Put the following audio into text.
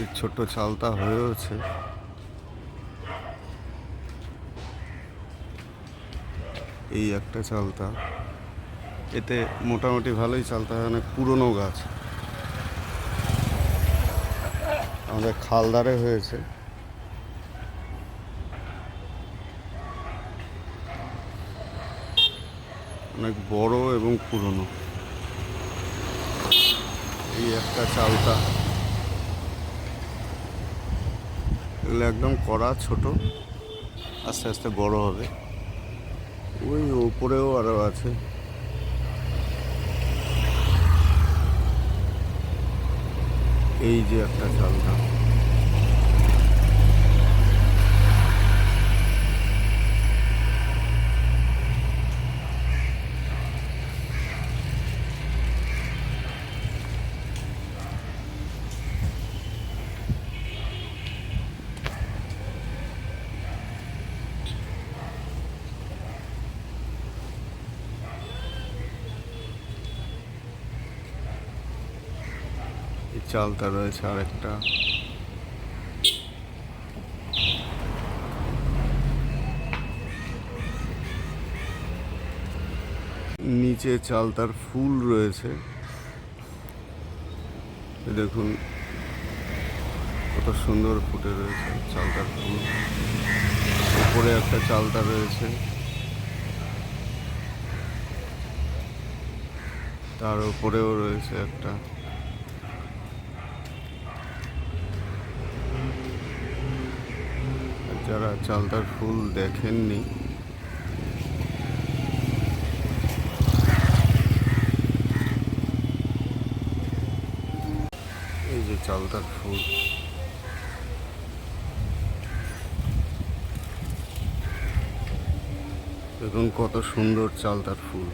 এই ছোট্ট চালতা হয়েওছে। এই একটা চালতা এতে মোটামুটি ভালোই চালতা হয় অনেক পুরনো গাছ। আমাদের খালদারে হয়েছে। অনেক বড় এবং পুরনো। এই একটা চালতা এগুলো একদম কড়া, ছোট। আস্তে আস্তে বড় হবে। ওই ওপরেও আরও আছে। এই যে একটা চালটা। এই চালটা রয়েছে আরেকটা। নিচে চালতার ফুল রয়েছে। দেখুন, কত সুন্দর ফুটে রয়েছে চালতার ফুল। উপরে একটা চালতা রয়েছে। তার উপরেও রয়েছে একটা। যারা চালতার ফুল দেখেননি। এই যে চালতার ফুল। দেখুন কত সুন্দর চালতার ফুল।